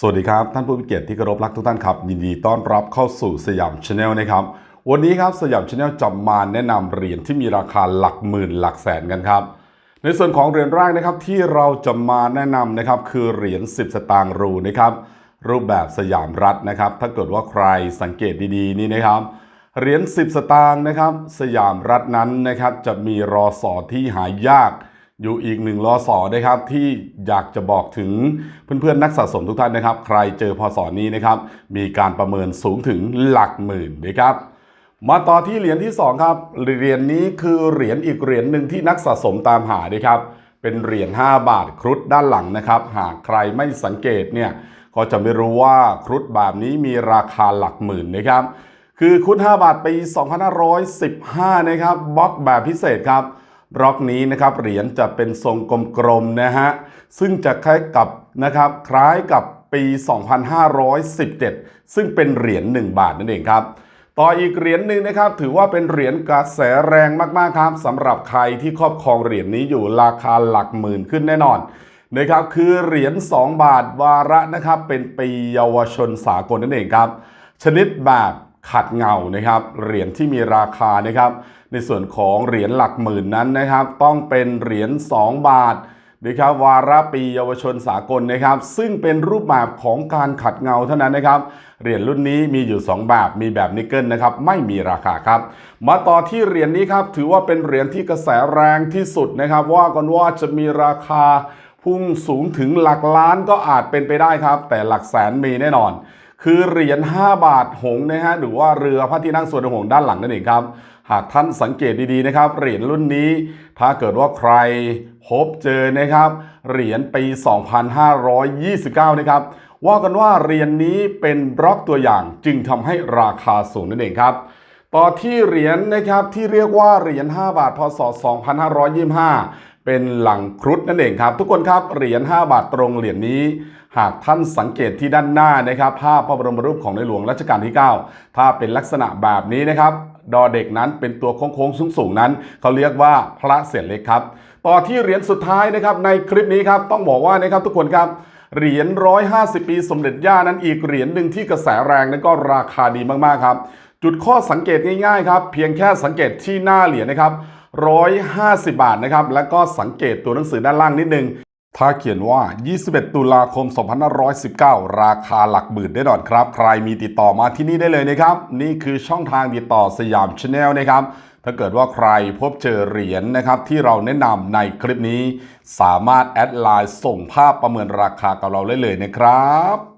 สวัสดีครับ ท่านผู้มีเกียรติที่เคารพรักทุกท่านครับ ยินดีต้อนรับเข้าสู่สยามชาแนลนะครับ วันนี้ครับสยามชาแนลจะมาแนะนำเหรียญที่มีราคาหลักหมื่นหลักแสนกันครับ ในส่วนของเหรียญแรกนะครับที่เราจะมาแนะนำนะครับคือเหรียญ10 สตางค์รูนะครับรูปแบบสยามรัฐนะครับ ถ้าเกิดว่าใครสังเกตดีๆนี่นะครับเหรียญ10 สตางค์นะครับ สยามรัฐนั้นนะครับจะมีรอสอที่หายาก อยู่อีกหนึ่งรอสอนะครับที่อยากจะบอกถึงเพื่อนๆนักสะสมทุกท่านนะครับ ใครเจอพศนี้นะครับ มีการประเมินสูงถึงหลักหมื่นนะครับ มาต่อที่เหรียญที่ 2 ครับ เหรียญนี้คือเหรียญอีกเหรียญหนึ่งที่นักสะสมตามหานะครับ เป็นเหรียญ5บาทครุฑด้านหลังนะครับ หากใครไม่สังเกตเนี่ยก็จะไม่รู้ว่าครุฑแบบนี้มีราคาหลักหมื่นนะครับ คือครุฑ5บาทปี 2515 นะครับบล็อกแบบพิเศษครับ บล็อกนี้นะครับเหรียญจะเป็นทรงกลมๆนะฮะซึ่งจะคล้ายกับนะครับคล้ายกับปี 2517 ซึ่งเป็นเหรียญ1บาทนั่นเองครับต่ออีกเหรียญหนึ่งนะครับถือว่าเป็นเหรียญกระแสแรงมากๆครับสำหรับใครที่ครอบครองเหรียญนี้อยู่ราคาหลักหมื่นขึ้นแน่นอนนะครับคือเหรียญ2บาทวาระนะครับเป็นปีเยาวชนสากลนั่นเองครับ ชนิดแบบ ขัดเงานะครับเหรียญที่มีราคานะครับ ในส่วนของเหรียญหลักหมื่นนั้นนะครับ ต้องเป็นเหรียญ2 บาทนะครับวาระปีเยาวชนสากลนะครับ ซึ่งเป็นรูปแบบของการขัดเงาเท่านั้นนะครับเหรียญรุ่นนี้มีอยู่ 2 แบบมีแบบนิกเกิลนะครับไม่มีราคาครับ มาต่อที่เหรียญนี้ครับถือว่าเป็นเหรียญที่กระแสแรงที่สุดนะครับ ว่ากันว่าจะมีราคาพุ่งสูงถึงหลักล้านก็อาจเป็นไปได้ครับ แต่หลักแสนมีแน่นอน คือเหรียญ 5 บาทหงนะฮะหรือว่าเรือพระที่นั่งส่วนหงด้านหลังนั่นเองครับ หากท่านสังเกตดีๆนะครับเหรียญรุ่นนี้ ถ้าเกิดว่าใครพบเจอนะครับเหรียญปี 2529 นะครับว่ากันว่าเหรียญนี้เป็นบล็อกตัวอย่างจึงทำให้ราคาสูงนั่นเองครับต่อที่เหรียญนะครับที่เรียกว่าเหรียญ 5 บาท พศ 2525 เป็นหลังครุฑนั่นเองครับ ทุกคนครับเหรียญ5บาทตรงเหรียญนี้ หากท่านสังเกตที่ด้านหน้านะครับ ภาพพระบรมรูปของในหลวงรัชกาลที่ 9 ถ้าเป็นลักษณะแบบนี้นะครับดอเด็กนั้นเป็นตัวโค้งๆสูงๆนั้น เขาเรียกว่าพระเศียรเล็กครับ ต่อที่เหรียญสุดท้ายนะครับในคลิปนี้ครับต้องบอกว่านะครับทุกคนครับเหรียญ 150 ปีสมเด็จย่านั้นอีกเหรียญหนึ่งที่กระแสแรงนั้นก็ราคาดีมากๆครับ จุดข้อสังเกตง่ายๆครับเพียงแค่สังเกตที่หน้าเหรียญนะครับ 150 บาทนะครับ แล้วก็สังเกตตัวหนังสือด้านล่างนิดนึง ถ้าเขียนว่า 21 ตุลาคม 2519 ราคาหลักหมื่นแน่นอนครับ ใครมีติดต่อมาที่นี่ได้เลยนะครับ นี่คือช่องทางติดต่อสยามชาแนลนะครับถ้าเกิดว่าใครพบเจอเหรียญนะครับที่เราแนะนำในคลิปนี้ สามารถแอดไลน์ส่งภาพประเมินราคากับเราได้เลยนะครับ